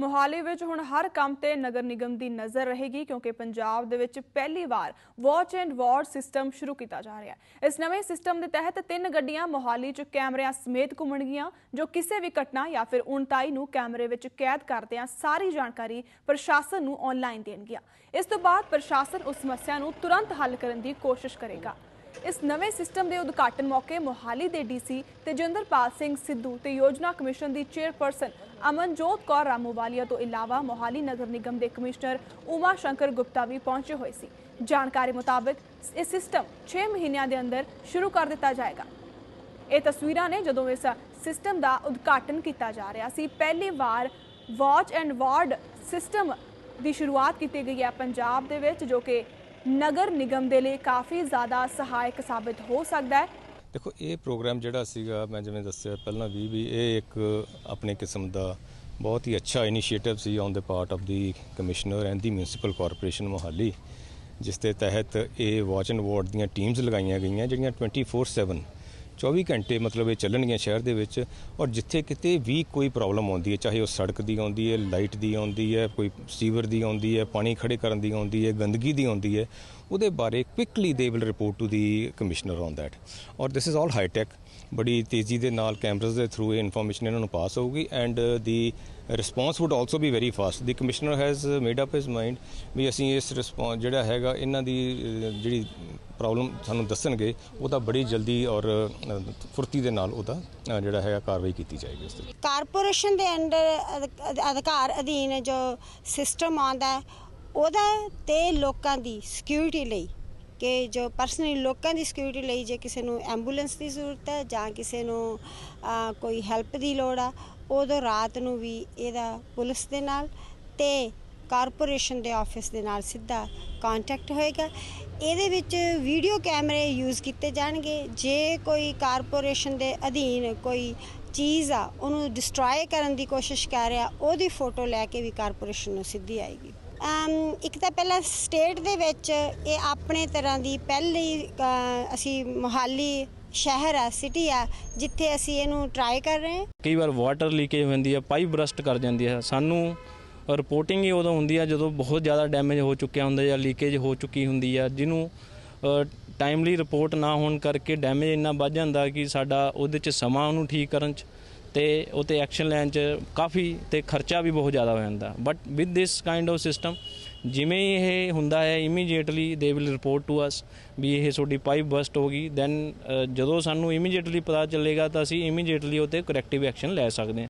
ਮੋਹਾਲੀ ਵਿੱਚ ਹੁਣ ਹਰ ਕੰਮ ਤੇ ਨਗਰ ਨਿਗਮ ਦੀ ਨਜ਼ਰ ਰਹੇਗੀ ਕਿਉਂਕਿ ਪੰਜਾਬ ਦੇ ਵਿੱਚ ਪਹਿਲੀ ਵਾਰ ਵਾਚ ਐਂਡ ਵਾਰਡ ਸਿਸਟਮ ਸ਼ੁਰੂ ਕੀਤਾ ਜਾ ਰਿਹਾ ਹੈ। ਇਸ ਨਵੇਂ ਸਿਸਟਮ ਦੇ ਤਹਿਤ ਤਿੰਨ ਗੱਡੀਆਂ ਮੋਹਾਲੀ 'ਚ ਕੈਮਰਿਆਂ ਸਮੇਤ ਘੁੰਮਣਗੀਆਂ ਜੋ ਕਿਸੇ ਵੀ ਘਟਨਾ ਜਾਂ ਫਿਰ ਉਣਤਾਈ ਨੂੰ ਕੈਮਰੇ ਵਿੱਚ ਕੈਦ ਕਰਦਿਆਂ ਸਾਰੀ ਜਾਣਕਾਰੀ ਪ੍ਰਸ਼ਾਸਨ ਨੂੰ ਆਨਲਾਈਨ ਦੇਣਗੀਆਂ। ਇਸ ਤੋਂ ਬਾਅਦ ਪ੍ਰਸ਼ਾਸਨ ਉਸ ਸਮੱਸਿਆ ਨੂੰ ਤੁਰੰਤ ਹੱਲ ਕਰਨ ਦੀ ਕੋਸ਼ਿਸ਼ ਕਰੇਗਾ। ਇਸ ਨਵੇਂ ਸਿਸਟਮ ਦੇ ਉਦਘਾਟਨ ਮੌਕੇ ਮੋਹਾਲੀ ਦੇ ਡੀਸੀ ਤੇਜਿੰਦਰਪਾਲ ਸਿੰਘ ਸਿੱਧੂ ਤੇ ਯੋਜਨਾ ਕਮਿਸ਼ਨ ਦੀ ਚੇਅਰਪਰਸਨ ਅਮਨਜੋਤ ਕੌਰ ਰਾਮੂਵਾਲੀਆ ਤੋਂ ਇਲਾਵਾ ਮੋਹਾਲੀ ਨਗਰ ਨਿਗਮ ਦੇ ਕਮਿਸ਼ਨਰ ਉਮਾ ਸ਼ੰਕਰ ਗੁਪਤਾ ਵੀ ਪਹੁੰਚੇ ਹੋਏ ਸੀ। ਜਾਣਕਾਰੀ ਮੁਤਾਬਕ ਇਹ ਸਿਸਟਮ 6 ਮਹੀਨਿਆਂ ਦੇ ਅੰਦਰ ਸ਼ੁਰੂ ਕਰ ਦਿੱਤਾ ਜਾਏਗਾ। ਇਹ ਤਸਵੀਰਾਂ ਨੇ ਜਦੋਂ ਇਸ ਸਿਸਟਮ ਦਾ ਉਦਘਾਟਨ ਕੀਤਾ ਜਾ ਰਿਹਾ ਸੀ, ਪਹਿਲੀ ਵਾਰ ਵਾਚ ਐਂਡ ਵਾਰਡ ਸਿਸਟਮ ਦੀ ਸ਼ੁਰੂਆਤ ਕੀਤੀ ਗਈ ਹੈ ਪੰਜਾਬ ਦੇ ਵਿੱਚ, ਜੋ ਕਿ ਨਗਰ ਨਿਗਮ ਦੇ ਲਈ ਕਾਫੀ ਜ਼ਿਆਦਾ ਸਹਾਇਕ ਸਾਬਿਤ ਹੋ ਸਕਦਾ ਹੈ। ਦੇਖੋ, ਇਹ ਪ੍ਰੋਗਰਾਮ ਜਿਹੜਾ ਸੀਗਾ, ਮੈਂ ਜਿਵੇਂ ਦੱਸਿਆ ਪਹਿਲਾਂ ਵੀ ਵੀ ਇਹ ਇੱਕ ਆਪਣੇ ਕਿਸਮ ਦਾ ਬਹੁਤ ਹੀ ਅੱਛਾ initiative C on the part of the commissioner and the municipal corporation Mohali, ਜਿਸ ਦੇ ਤਹਿਤ ਇਹ ਵਾਚ ਐਂਡ ਵਾਰਡ ਦੀਆਂ ਟੀਮਸ ਲਗਾਈਆਂ ਗਈਆਂ, ਜਿਹੜੀਆਂ 24/7 24 ਘੰਟੇ ਮਤਲਬ ਇਹ ਚੱਲਣਗੀਆਂ ਸ਼ਹਿਰ ਦੇ ਵਿੱਚ ਔਰ ਜਿੱਥੇ ਕਿਤੇ ਵੀ ਕੋਈ ਪ੍ਰੋਬਲਮ ਆਉਂਦੀ ਹੈ, ਚਾਹੇ ਉਹ ਸੜਕ ਦੀ ਆਉਂਦੀ ਹੈ, ਲਾਈਟ ਦੀ ਆਉਂਦੀ ਹੈ, ਕੋਈ ਸੀਵਰ ਦੀ ਆਉਂਦੀ ਹੈ, ਪਾਣੀ ਖੜੇ ਕਰਨ ਦੀ ਆਉਂਦੀ ਹੈ, ਗੰਦਗੀ ਦੀ ਆਉਂਦੀ ਹੈ, ਉਹਦੇ ਬਾਰੇ quickly they will report to the commissioner on that or this is all high tech ਬੜੀ ਤੇਜ਼ੀ ਦੇ ਨਾਲ ਕੈਮਰਾਸ ਦੇ ਥਰੂ ਇਹ ਇਨਫੋਰਮੇਸ਼ਨ ਇਹਨਾਂ ਨੂੰ ਪਾਸ ਹੋਊਗੀ and the response would also be very fast the commissioner has made up his mind ਵੀ ਅਸੀਂ ਇਸ ਰਿਸਪੌਂਸ ਜਿਹੜਾ ਹੈਗਾ, ਇਹਨਾਂ ਦੀ ਜਿਹੜੀ ਪ੍ਰੋਬਲਮ ਸਾਨੂੰ ਦੱਸਣਗੇ, ਉਹਦਾ ਬੜੀ ਜਲਦੀ ਔਰ ਫੁਰਤੀ ਦੇ ਨਾਲ ਉਹਦਾ ਜਿਹੜਾ ਹੈਗਾ ਕਾਰਵਾਈ ਕੀਤੀ ਜਾਏਗੀ ਉਸ ਤੇ। ਕਾਰਪੋਰੇਸ਼ਨ ਦੇ ਅੰਡਰ ਅਧਿਕਾਰ ਅਧੀਨ ਜੋ ਸਿਸਟਮ ਆਉਂਦਾ ਉਹਦਾ ਤੇ ਲੋਕਾਂ ਦੀ ਸਿਕਿਉਰਿਟੀ ਲਈ, ਕਿ ਜੋ ਪਰਸਨਲੀ ਲੋਕਾਂ ਦੀ ਸਿਕਿਉਰਿਟੀ ਲਈ ਜੇ ਕਿਸੇ ਨੂੰ ਐਂਬੂਲੈਂਸ ਦੀ ਜ਼ਰੂਰਤ ਹੈ ਜਾਂ ਕਿਸੇ ਨੂੰ ਕੋਈ ਹੈਲਪ ਦੀ ਲੋੜ ਆ ਉਦੋਂ ਰਾਤ ਨੂੰ ਵੀ ਇਹਦਾ ਪੁਲਿਸ ਦੇ ਨਾਲ ਤੇ ਕਾਰਪੋਰੇਸ਼ਨ ਦੇ ਆਫਿਸ ਦੇ ਨਾਲ ਸਿੱਧਾ ਕੰਟੈਕਟ ਹੋਏਗਾ। ਇਹਦੇ ਵਿੱਚ ਵੀਡੀਓ ਕੈਮਰੇ ਯੂਜ਼ ਕੀਤੇ ਜਾਣਗੇ। ਜੇ ਕੋਈ ਕਾਰਪੋਰੇਸ਼ਨ ਦੇ ਅਧੀਨ ਕੋਈ ਚੀਜ਼ ਆ, ਉਹਨੂੰ ਡਿਸਟਰੋਏ ਕਰਨ ਦੀ ਕੋਸ਼ਿਸ਼ ਕਰ ਰਿਹਾ, ਉਹਦੀ ਫੋਟੋ ਲੈ ਕੇ ਵੀ ਕਾਰਪੋਰੇਸ਼ਨ ਨੂੰ ਸਿੱਧੀ ਆਏਗੀ। ਇੱਕ ਤਾਂ ਪਹਿਲਾਂ ਸਟੇਟ ਦੇ ਵਿੱਚ ਇਹ ਆਪਣੇ ਤਰ੍ਹਾਂ ਦੀ ਪਹਿਲੀ ਅਸੀਂ ਮੁਹਾਲੀ ਸ਼ਹਿਰ ਆ ਸਿਟੀ ਆ, ਜਿੱਥੇ ਅਸੀਂ ਇਹਨੂੰ ਟਰਾਈ ਕਰ ਰਹੇ ਹਾਂ। ਕਈ ਵਾਰ ਵਾਟਰ ਲੀਕੇਜ ਹੁੰਦੀ ਆ ਪਾਈਪ ਬਰਸਟ ਕਰ ਜਾਂਦੀ ਹੈ ਸਾਨੂੰ ਰਿਪੋਰਟਿੰਗ ਹੀ ਉਦੋਂ ਹੁੰਦੀ ਆ ਜਦੋਂ ਬਹੁਤ ਜ਼ਿਆਦਾ ਡੈਮੇਜ ਹੋ ਚੁੱਕਿਆ ਹੁੰਦਾ ਜਾਂ ਲੀਕੇਜ ਹੋ ਚੁੱਕੀ ਹੁੰਦੀ ਆ, ਜਿਹਨੂੰ ਟਾਈਮਲੀ ਰਿਪੋਰਟ ਨਾ ਹੋਣ ਕਰਕੇ ਡੈਮੇਜ ਇੰਨਾ ਵੱਧ ਜਾਂਦਾ ਕਿ ਸਾਡਾ ਉਹਦੇ 'ਚ ਸਮਾਂ ਉਹਨੂੰ ਠੀਕ ਕਰਨ 'ਚ ਤੇ ਉਹ ਤੇ ਐਕਸ਼ਨ ਲੈਣ 'ਚ ਕਾਫੀ ਤੇ ਖਰਚਾ ਵੀ ਬਹੁਤ ਜ਼ਿਆਦਾ ਹੋ ਜਾਂਦਾ। But with this kind of system ਜਿਵੇਂ ਹੀ ਇਹ ਹੁੰਦਾ ਹੈ immediately they will report to us ਵੀ ਇਹ ਤੁਹਾਡੀ ਪਾਈਪ ਬਸਟ ਹੋ ਗਈ। ਦੈਨ ਜਦੋਂ ਸਾਨੂੰ ਇਮੀਡੀਏਟਲੀ ਪਤਾ ਚੱਲੇਗਾ ਤਾਂ ਅਸੀਂ ਇਮੀਡੀਏਟਲੀ ਉਹ ਤੇ ਕਰੈਕਟਿਵ ਐਕਸ਼ਨ ਲੈ ਸਕਦੇ ਹਾਂ।